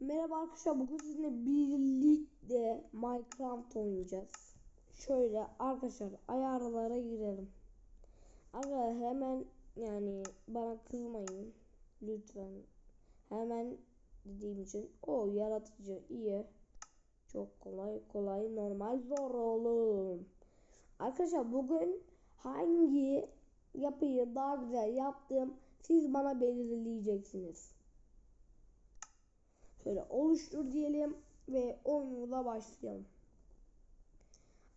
Merhaba arkadaşlar bugün sizinle birlikte Minecraft oynayacağız. Şöyle arkadaşlar ayarlara girelim. Arkadaşlar hemen yani bana kızmayın lütfen. Hemen dediğim için o yaratıcı iyi. Çok kolay kolay normal zor oğlum. Arkadaşlar bugün hangi yapıyı daha güzel yaptım siz bana belirleyeceksiniz. Şöyle oluştur diyelim ve oyunumuza başlayalım.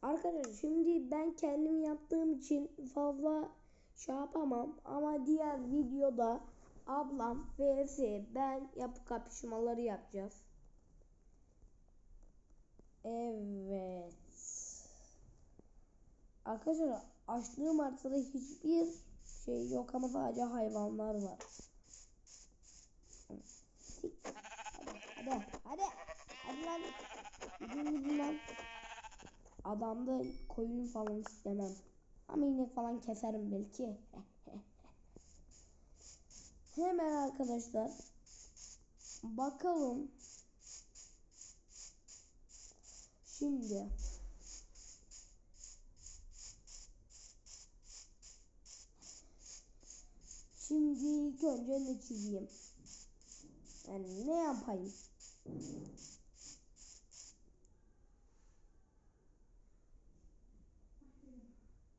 Arkadaşlar şimdi ben kendim yaptığım için fazla şey yapamam ama diğer videoda ablam vs ben yapı kapışmaları yapacağız. Evet. Arkadaşlar açtığım haritada hiçbir şey yok ama sadece hayvanlar var. Hadi hadi hadi lan. Gidin gidin lan. Adamda koyun falan istemem. Ama inek falan keserim belki. Hemen arkadaşlar bakalım. Şimdi Şimdi ilk önce ne çizeyim? Yani ne yapayım?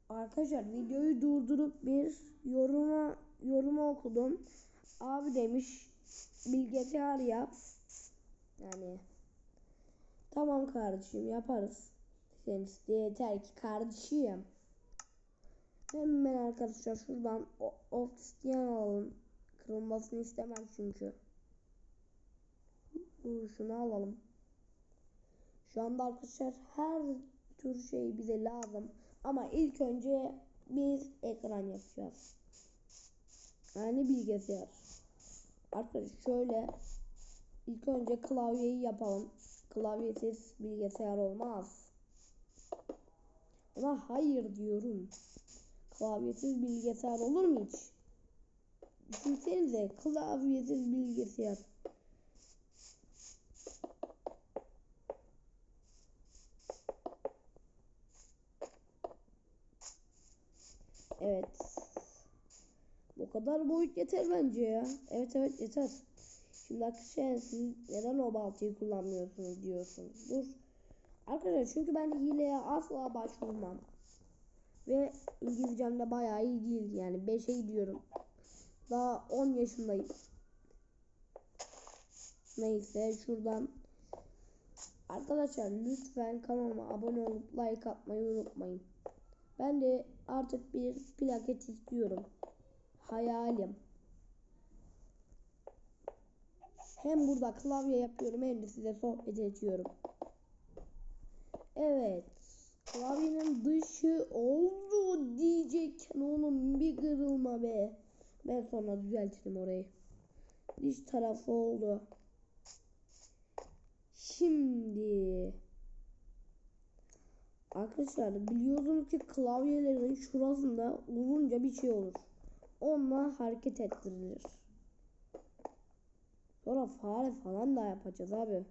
Arkadaşlar videoyu durdurup bir yoruma yorumu okudum. Abi demiş bilgisayar yap. Yani tamam kardeşim yaparız. Sen iste yeter ki kardeşim. Hemen arkadaşlar şuradan obsidian alalım. Kırılmasını istemem çünkü. Şunu alalım. Şu anda arkadaşlar her tür şey bize lazım. Ama ilk önce biz ekran yapacağız. Yani bilgisayar. Arkadaşlar şöyle ilk önce klavyeyi yapalım. Klavyesiz bilgisayar olmaz. Ama hayır diyorum. Klavyesiz bilgisayar olur mu hiç? Düşünsenize klavyesiz bilgisayar. Evet. Bu kadar boyut yeter bence ya. Evet evet yeter. Şimdi arkadaşlar siz neden o baltayı kullanmıyorsunuz diyorsunuz. Dur. Arkadaşlar çünkü ben hileye asla başvurmam. Ve İngilizcem de bayağı iyi değil yani 5'e gidiyorum. Daha 10 yaşındayım. Neyse şuradan Arkadaşlar lütfen kanalıma abone olup like atmayı unutmayın. Ben de artık bir plaket istiyorum. Hayalim. Hem burada klavye yapıyorum hem de size sohbet ediyorum. Evet. Klavyenin dışı oldu diyecekken oğlum bir kırılma be. Ben sonra düzeltirim orayı. Dış tarafı oldu. Şimdi Arkadaşlar biliyorsunuz ki klavyelerin şurasında uzunca bir şey olur. Onunla hareket ettirilir. Sonra fare falan da yapacağız abi.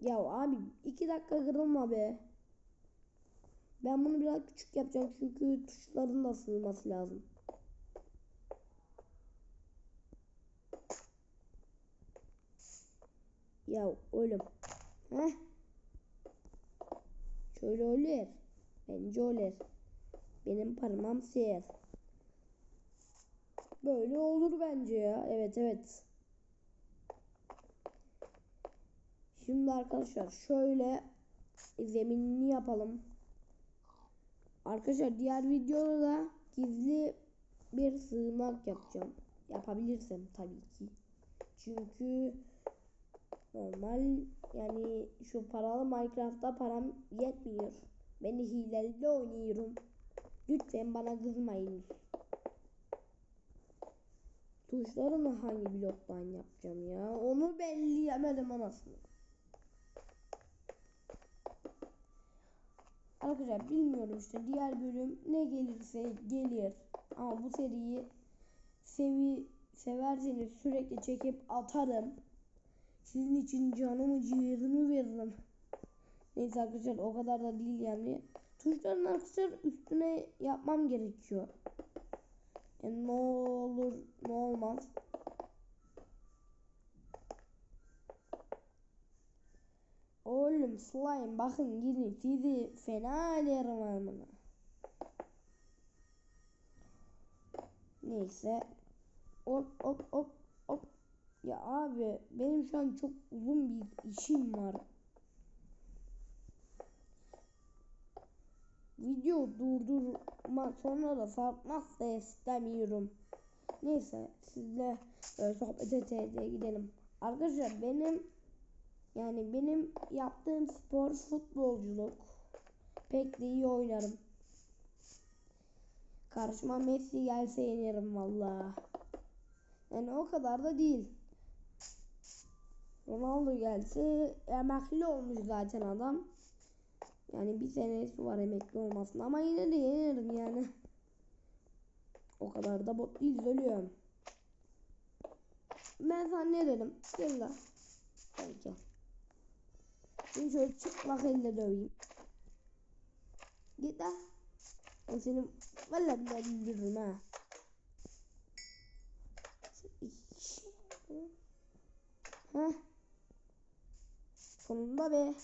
Ya abi iki dakika kırılma be. Ben bunu biraz küçük yapacağım çünkü tuşların da sığması lazım. Ya oğlum. Heh. Şöyle olur. Bence olur. Benim parmağım siyah. Böyle olur bence ya. Evet evet. Şimdi arkadaşlar şöyle zeminini yapalım. Arkadaşlar diğer videoda da gizli bir sığınak yapacağım. Yapabilirsem tabii ki. Çünkü normal yani şu paralı Minecraft'ta param yetmiyor. Ben hileli oynuyorum. Lütfen bana kızmayın. Tuşlarını hangi bloktan yapacağım ya? Onu belleyemedim anasını. Arkadaşlar bilmiyorum işte diğer bölüm ne gelirse gelir. Ama bu seriyi sevi severseniz sürekli çekip atarım. Sizin için canımı ciğerimi veririm. Neyse arkadaşlar o kadar da değil yani. Tuşların arkadaşlar üstüne yapmam gerekiyor. Yani ne olur ne olmaz. Oğlum slime bakın gidin sizi fena ederim amına. Neyse. Hop hop hop hop. Ya abi benim şu an çok uzun bir işim var. Video durdurma sonra da sarkmak da istemiyorum. Neyse sizle e, sohbet ete gidelim. Arkadaşlar benim yani benim yaptığım spor futbolculuk. Pek de iyi oynarım. Karşıma Messi gelse yenerim valla. Yani o kadar da değil. Ronaldo gelse emekli olmuş zaten adam. Yani bir senesi var emekli olmasın ama yine de yenerim yani. O kadar da bot değil söylüyorum. Ben sana ne dedim? Gel lan. Gel gel. Şimdi şöyle çıplak elle döveyim. Git lan. Ben seni valla bile öldürürüm ha. Heh. Sonunda be.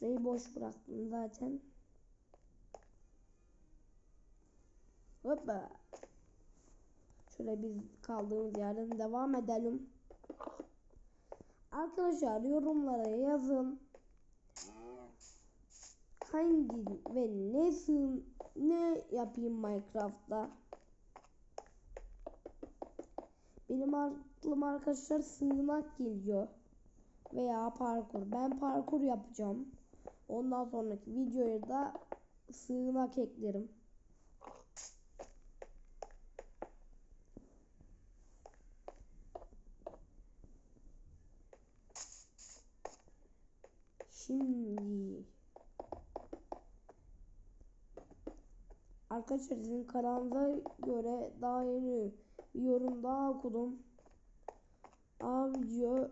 Burayı boş bıraktım zaten. Hoppa. Şöyle biz kaldığımız yerden devam edelim. Arkadaşlar yorumlara yazın. Hangi ve ne ne yapayım Minecraft'ta? Benim aklıma arkadaşlar sığınak geliyor. Veya parkur. Ben parkur yapacağım. Ondan sonraki videoya da sığınak eklerim. Şimdi Arkadaşlar sizin kanalınıza göre daha yeni bir yorum daha okudum. Abi diyor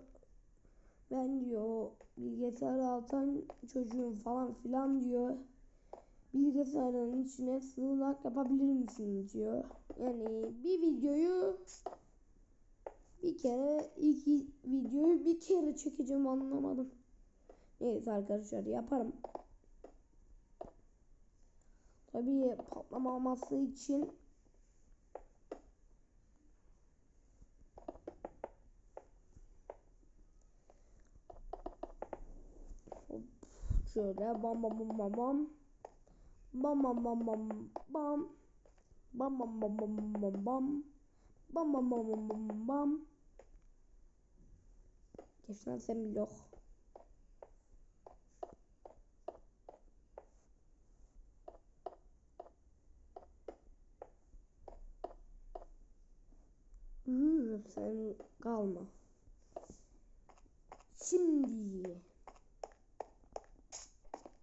ben diyor bilgisayar altan çocuğum falan filan diyor. Bilgisayarın içine sığınak yapabilir misin diyor. Yani bir videoyu bir kere iki videoyu bir kere çekeceğim anlamadım. Neyse arkadaşlar yaparım. Tabii patlamaması için Şöyle bam bam bam bam. Bam bam bam bam bam. Bam bam bam bam bam bam. Bam bam bam bam bam bam. Geçten sen bir yok. sen kalma. Şimdi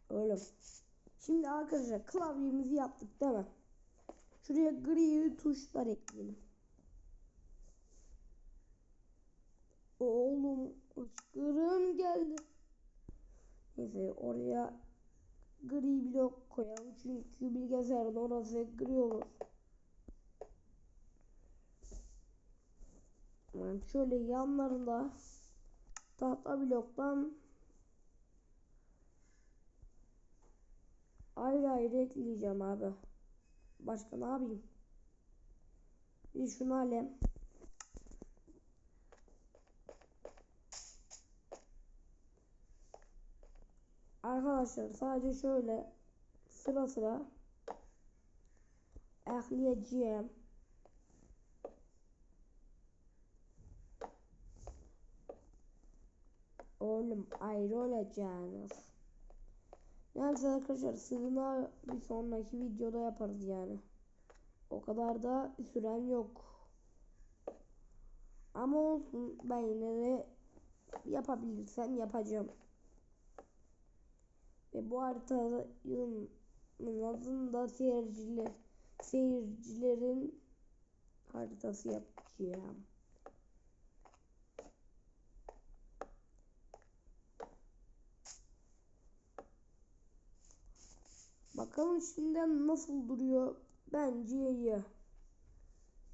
Oğlum. Şimdi arkadaşlar klavyemizi yaptık değil mi? Şuraya gri tuşlar ekleyelim. Oğlum ıskırım geldi. Neyse oraya gri blok koyalım çünkü bilgisayarın orası gri olur. Yani şöyle yanlarında tahta bloktan ayrı ayrı ekleyeceğim abi. Başka ne yapayım? Bir şunu alem. Arkadaşlar sadece şöyle sıra sıra ekleyeceğim. Oğlum ayrı olacağınız. Neyse arkadaşlar sığınağı bir sonraki videoda yaparız yani. O kadar da süren yok. Ama olsun ben yine de yapabilirsem yapacağım. Ve bu haritanın adını da seyirciler seyircilerin haritası yapacağım. Bakalım şimdiden nasıl duruyor. Bence iyi.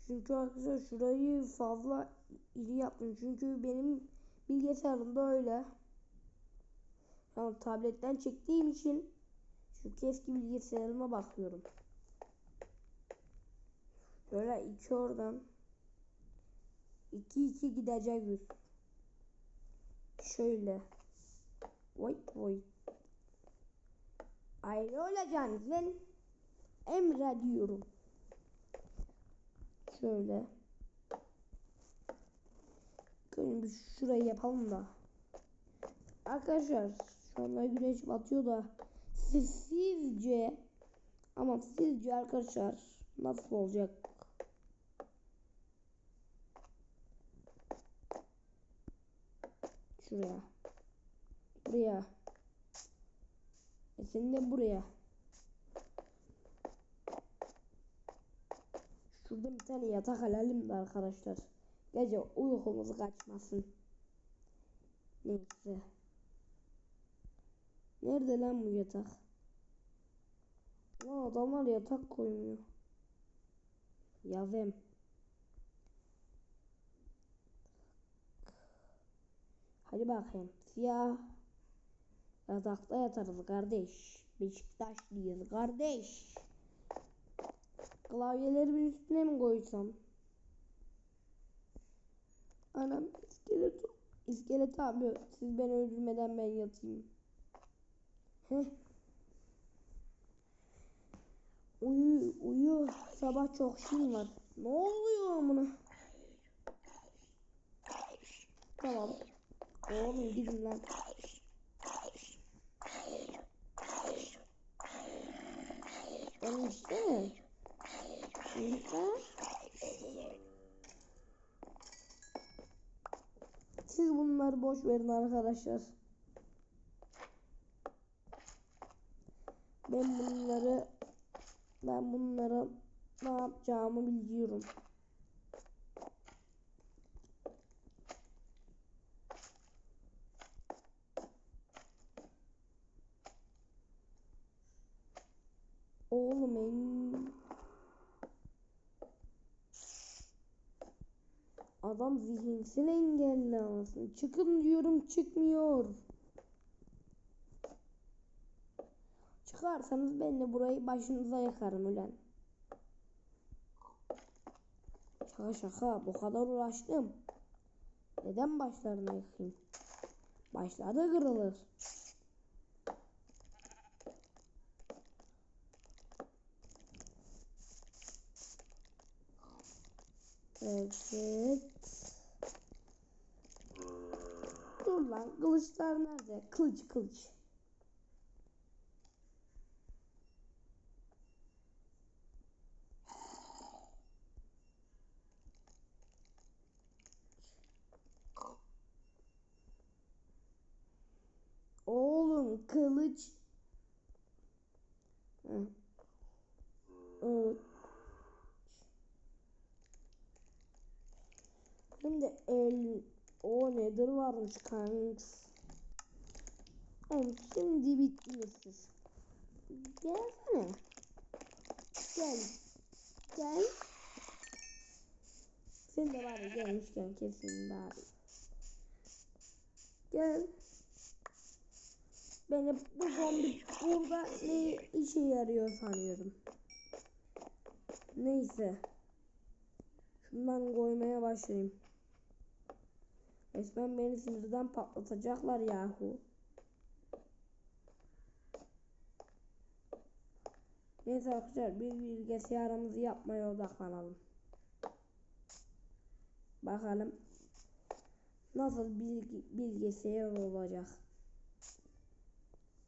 Çünkü arkadaşlar şurayı fazla iri yaptım. Çünkü benim bilgisayarımda öyle. Yani tabletten çektiğim için çünkü eski bilgisayarıma bakıyorum. Şöyle iki oradan. iki iki gideceğiz. Şöyle. Vay vay. Ayrı olacaksınız ben emrediyorum. Şöyle. Bir şurayı yapalım da. Arkadaşlar şu anda güneş batıyor da siz, sizce ama sizce arkadaşlar nasıl olacak? Şuraya. Buraya. E sen de buraya. Şurada bir tane yatak alalım da arkadaşlar. Gece uykumuz kaçmasın. Neyse. Nerede lan bu yatak? Lan adamlar yatak koymuyor. Yazayım. Hadi bakayım. Siyah. Yatakta yatarız kardeş. Beşiktaşlıyız kardeş. Klavyelerimin üstüne mi koysam? Anam iskelet. İskelet abi siz beni öldürmeden ben yatayım. Heh. Uyu uyu sabah çok işim var. Ne oluyor amına? Tamam. Oğlum gidin lan. Oğlum işte. İşte. Siz bunları boş verin arkadaşlar. Ben bunları ben bunları ne yapacağımı biliyorum. Oğlum en... Adam zihinsel engelli anasını. Çıkın diyorum çıkmıyor. Çıkarsanız ben de burayı başınıza yakarım ulan. Şaka şaka bu kadar uğraştım. Neden başlarını yakayım? Başları kırılır. Evet. Dur lan kılıçlar nerede? Kılıç kılıç. Oğlum kılıç. Hı. Evet. Hem de el o nedir varmış kanks. Oğlum şimdi bittiniz siz. Gelsene. Gel. Gel. Sen de bari gelmişken kesin bari. Gel. Beni bu zombi burada ne işe yarıyor sanıyorum. Neyse. Şundan koymaya başlayayım. Resmen beni sinirden patlatacaklar yahu. Neyse arkadaşlar bir bilgisayarımızı yapmaya odaklanalım. Bakalım nasıl bilgi, bilgisayar olacak.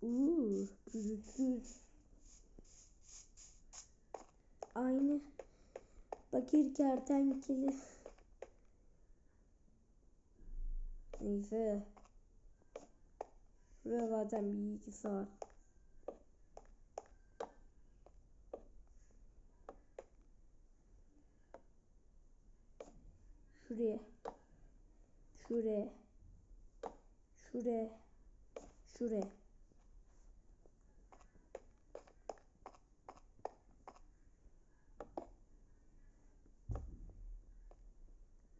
Uuu pürüzsüz. Aynı bakir kertenkele. neyse. Şuraya zaten bir iki saat. Şuraya. Şuraya. Şuraya. Şuraya.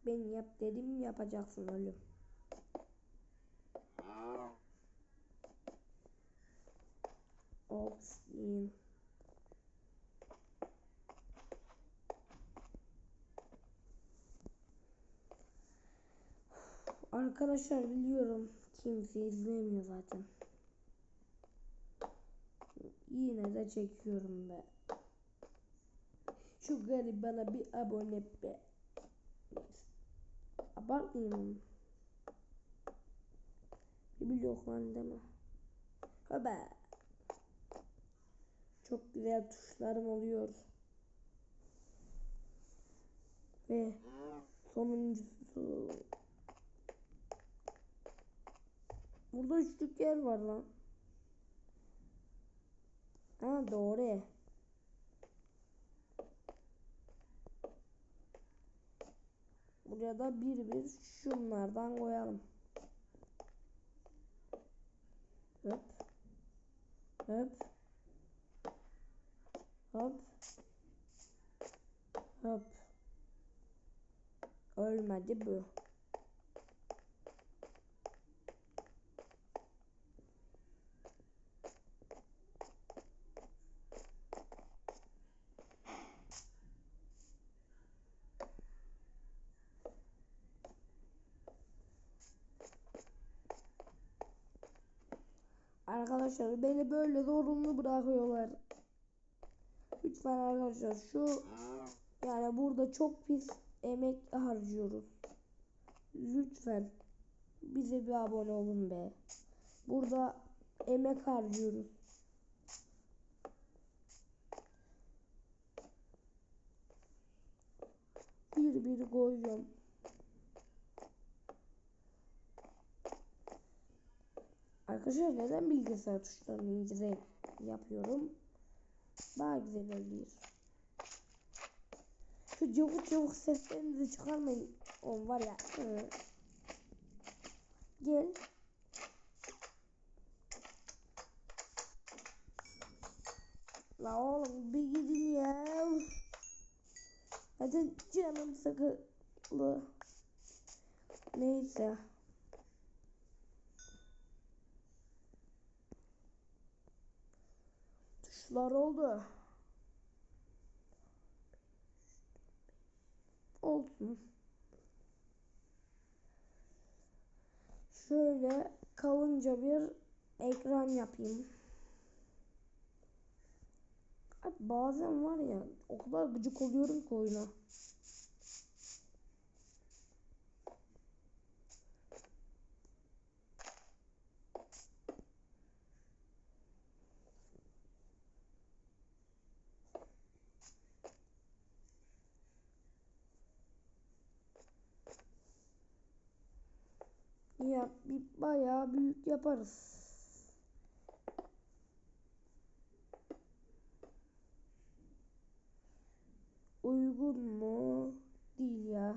Ben yap dedim yapacaksın oğlum. Arkadaşlar biliyorum kimse izlemiyor zaten. Yine de çekiyorum be. Şu garibana bir abone be. Abartmayayım. Bir blok değil mi? Hoba. Çok güzel tuşlarım oluyor. Ve sonuncusu. Burada üçlük yer var lan. Ha doğru. Buraya da bir bir şunlardan koyalım. Hop. Hop. Hop. Hop. Ölmedi bu. Arkadaşlar beni böyle zorunlu bırakıyorlar. Lütfen arkadaşlar şu yani burada çok pis emek harcıyoruz. Lütfen bize bir abone olun be. Burada emek harcıyoruz. Bir bir koyuyorum. Arkadaşlar neden bilgisayar tuşlarını İngilizce yapıyorum? Daha güzel oluyor. Şu cıvık cıvık seslerinizi çıkarmayın. On var ya. Gel. La oğlum bir gidin ya. Hadi canım sıkıldı. Neyse. Tuşlar oldu. Olsun. Şöyle kalınca bir ekran yapayım. Abi bazen var ya o kadar gıcık oluyorum ki oyuna. Ya bir bayağı büyük yaparız. Uygun mu? Değil ya.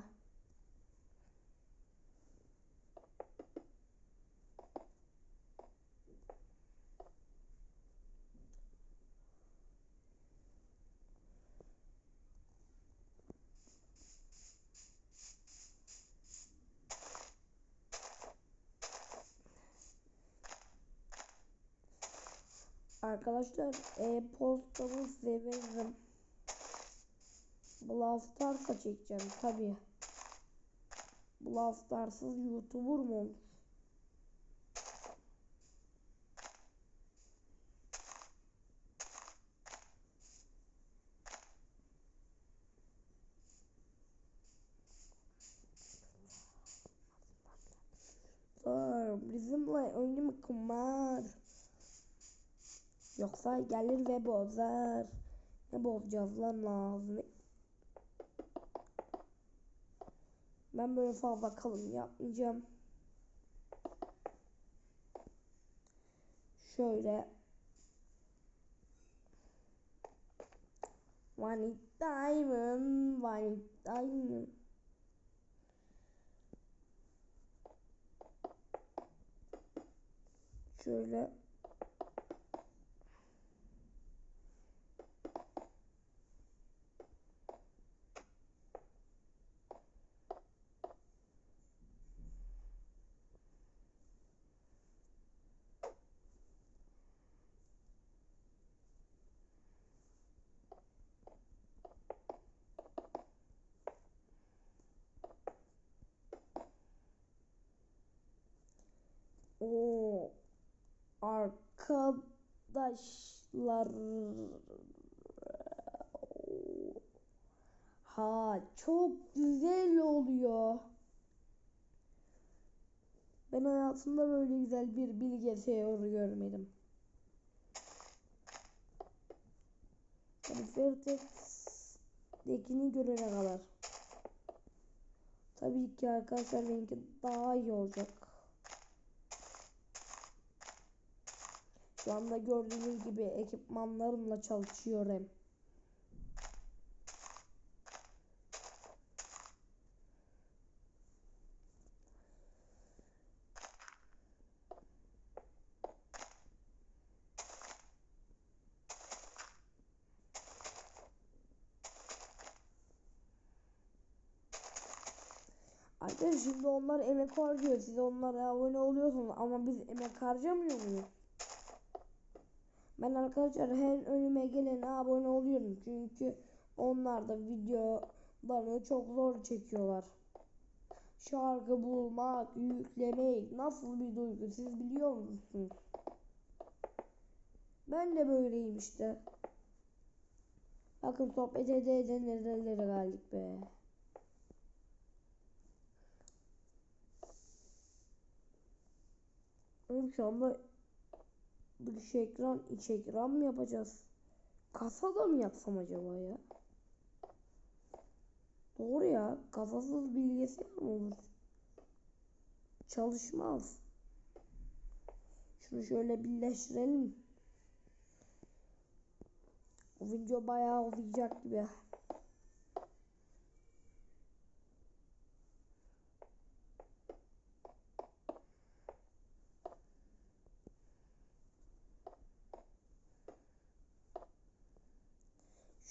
Arkadaşlar e-postamı size veririm. Brawl Stars'a çekeceğim tabi. Brawl Stars'ız YouTuber mu olur? Bizimle oyunu kumar. Yoksa gelir ve bozar. Ne bozacağız lan ağzını? Ben böyle fazla kalın yapmayacağım. Şöyle. One diamond, one diamond. Şöyle. O arkadaşlar ha çok güzel oluyor. Ben hayatımda böyle güzel bir bilgisayar görmedim. Vertex'dekini görene kadar. Tabii ki arkadaşlar benimki daha iyi olacak. Şu anda gördüğünüz gibi ekipmanlarımla çalışıyorum. Arkadaşlar şimdi onlar emek harcıyor. Siz onlara abone oluyorsunuz ama biz emek harcamıyor muyuz? Ben arkadaşlar her önüme gelene abone oluyorum. Çünkü onlar da videolarını çok zor çekiyorlar. Şarkı bulmak, yüklemek nasıl bir duygu siz biliyor musunuz? Ben de böyleyim işte. Bakın sohbet ede ede nerelere geldik be. Oğlum şu anda dış ekran iç ekran mı yapacağız? Kasada mı yapsam acaba ya? Doğru ya. Kasasız bilgisayar mı olur? Çalışmaz. Şunu şöyle birleştirelim. Bu video bayağı uzayacak gibi.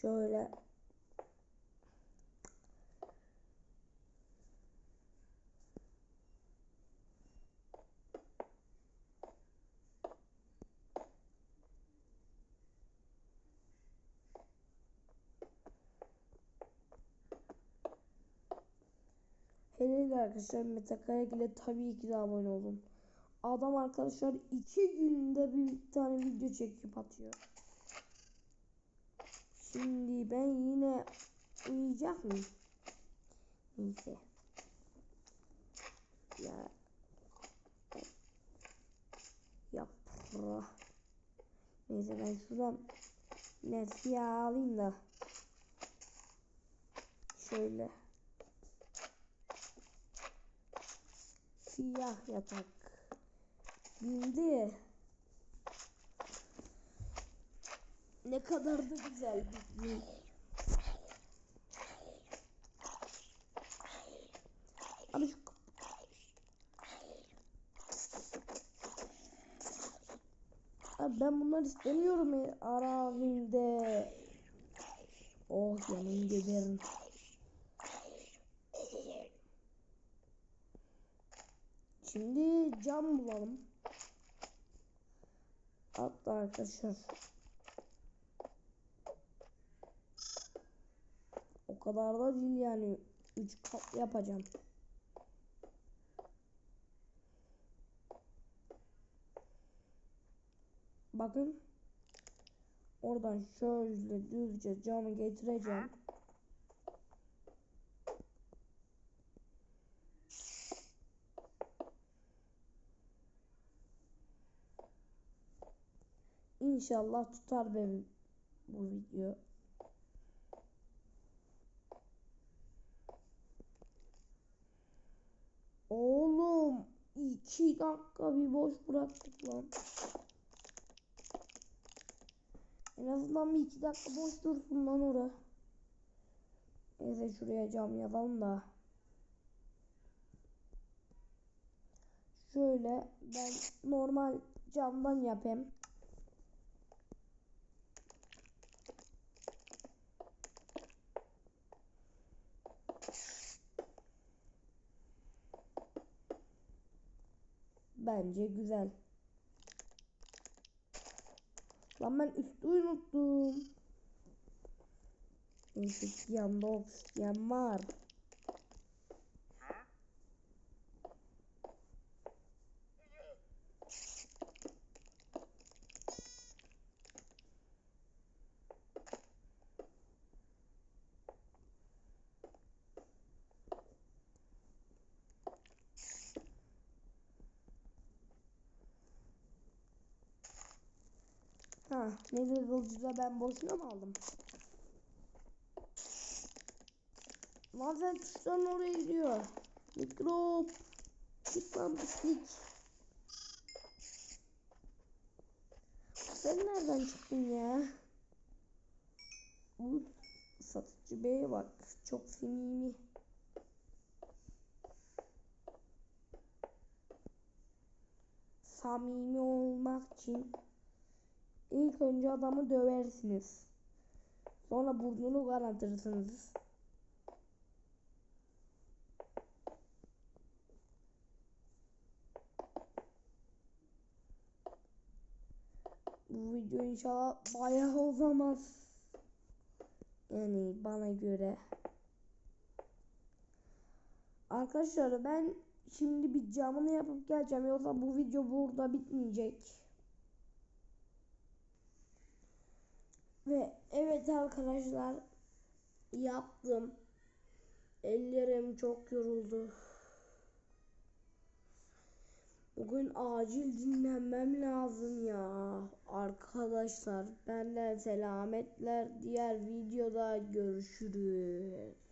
Şöyle Hele arkadaşlar Metakaya ile tabii ki de abone olun. Adam arkadaşlar iki günde bir tane video çekip atıyor. Şimdi ben yine uyuyacak mıyım? Neyse. Ya. Yapra. Neyse ben şuradan Nesli'yi alayım da. Şöyle. Siyah yatak. Şimdi ne kadar da güzel bir şu Abi ben bunları istemiyorum ya arazimde. Oh yanım geberin. Şimdi cam bulalım. Hatta arkadaşlar o kadar da değil yani 3 kat yapacağım. Bakın oradan şöyle düzce camı getireceğim. İnşallah tutar be bu video. 2 dakika bir boş bıraktık lan. En azından bir 2 dakika boş dursun lan ora. Neyse şuraya cam yazalım da. Şöyle ben normal camdan yapayım. Bence güzel. Lan ben üstü unuttum. Yanında oksijen var. Ha, nedir ben boşuna mı aldım? Lan sen tuşların oraya gidiyor. Mikrop. Git lan pislik. Sen nereden çıktın ya? Bu satıcı beye bak. Çok samimi. Samimi olmak için İlk önce adamı döversiniz. Sonra burnunu kanatırsınız. Bu video inşallah bayağı uzamaz. Yani bana göre. Arkadaşlar ben şimdi bir camını yapıp geleceğim. Yoksa bu video burada bitmeyecek. Ve evet arkadaşlar yaptım. Ellerim çok yoruldu. Bugün acil dinlenmem lazım ya. Arkadaşlar benden selametler. Diğer videoda görüşürüz.